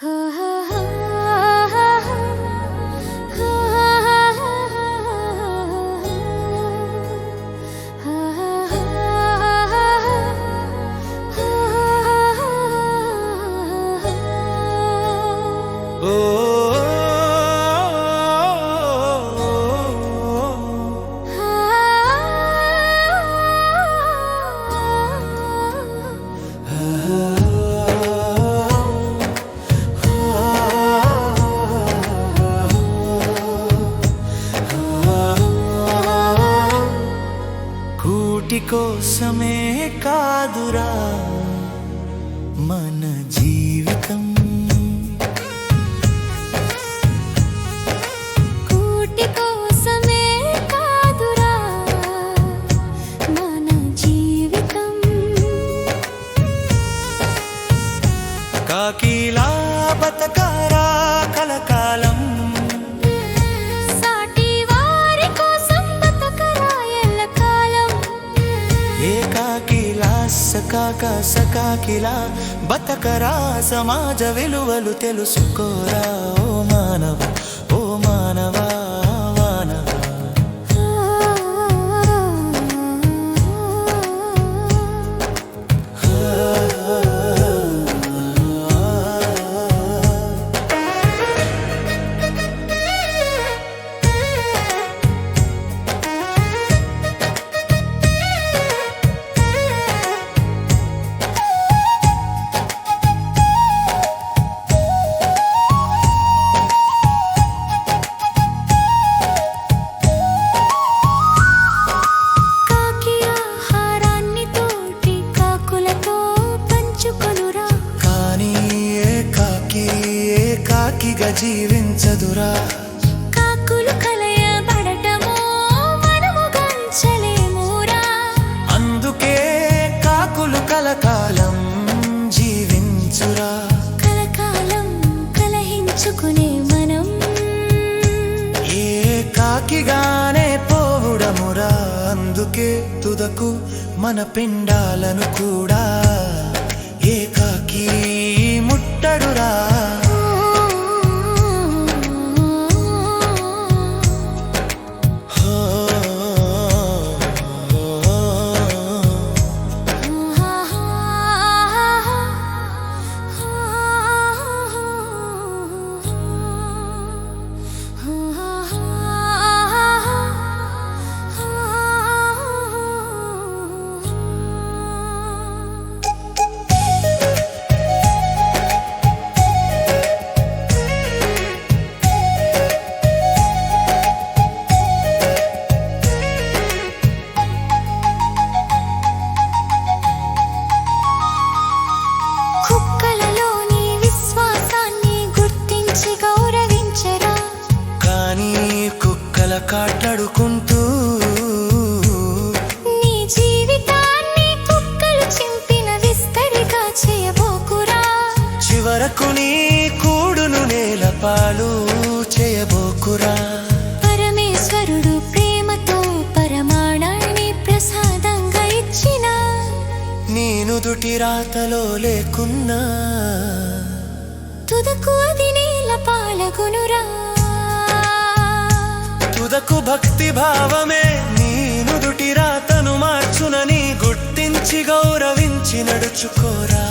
కూటి కోసమే కాదురా మన జీవితం. కూటి కోసమే కాదురా మన జీవితం. కాకిలా సకాక సకాకిలా బతకరా సమాజ విలువలు తెలుసుకోరా ఓ మానవ ఓ మానవా. ఏకాకిగా జీవించదురా. కాకులు కలయబడటమో మనము గంచలేమురా. అందుకే కాకులు కలకాలం జీవించురా. కలకాలం కలహించుకునే మనం. ఏకాకిగానే పోవుడమురా. అందుకే తుదకు మన పిండాలను కూడా కాట్లాడుకుంటూ నీ జీవితాన్ని కుక్కలు చింపిన విస్తరిగా చేయబోకురా. చివరకు నీ కూడును నేల పాలు చేయబోకురా. పరమేశ్వరుడు ప్రేమతో పరమాణాన్ని ప్రసాదంగా ఇచ్చిన. నేను దుటి రాతలో లేకున్నా. తుదకు అది నీల పాలగునురా. తుదకు భక్తి భావమే. నేను దుటి రాతను మార్చునని గుర్తించి గౌరవించి నడుచుకోరా.